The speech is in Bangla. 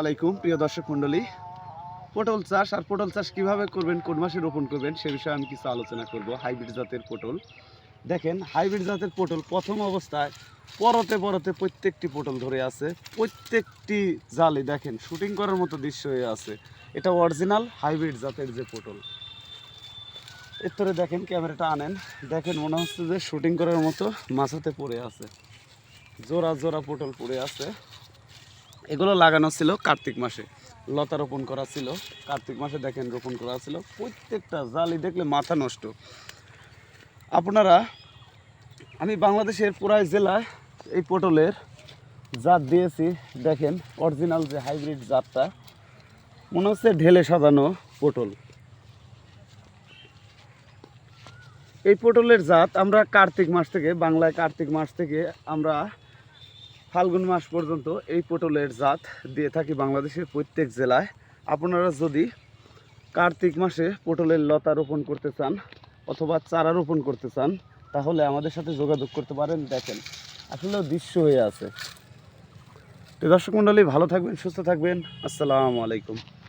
আলাইকুম, প্রিয় দর্শক মণ্ডলী। পটল চাষ আর পটল চাষ কীভাবে করবেন, কোন মাসে রোপণ করবেন, সে বিষয়ে আমি কিছু আলোচনা করব, হাইব্রিড জাতের পটল। দেখেন, হাইব্রিড জাতের পটল প্রথম অবস্থায় পরতে পরতে প্রত্যেকটি পটল ধরে আছে। প্রত্যেকটি জালে দেখেন, শুটিং করার মতো দৃশ্য হয়ে আছে। এটা অরিজিনাল হাইব্রিড জাতের যে পটল। এরপরে দেখেন, ক্যামেরাটা আনেন। দেখেন, মনে হচ্ছে যে শুটিং করার মতো মাছাতে পড়ে আছে। জোড়া জোড়া পটল পড়ে আছে। এগুলো লাগানো ছিল কার্তিক মাসে। লতা রোপণ করা ছিল। কার্তিক মাসে দেখেন রোপণ করা ছিল। প্রত্যেকটা জালি দেখলে মাথা নষ্ট। আপনারা, আমি বাংলাদেশের পুরাই জেলায় এই পটলের জাত দিয়েছি। দেখেন অরিজিনাল যে হাইব্রিড জাতটা, মনে হচ্ছে ঢেলে সাজানো পটল। এই পটলের জাত আমরা কার্তিক মাস থেকে, বাংলায় কার্তিক মাস থেকে আমরা ফাল্গুন মাস পর্যন্ত এই পটলের জাত দিয়ে থাকি বাংলাদেশের প্রত্যেক জেলায়। আপনারা যদি কার্তিক মাসে পটলের লতা রোপণ করতে চান অথবা চারা রোপণ করতে চান, তাহলে আমাদের সাথে যোগাযোগ করতে পারেন। দেখেন আসলে দৃশ্য হয়ে আছে। তো দর্শক মণ্ডলী, ভালো থাকবেন, সুস্থ থাকবেন। আসসালামু আলাইকুম।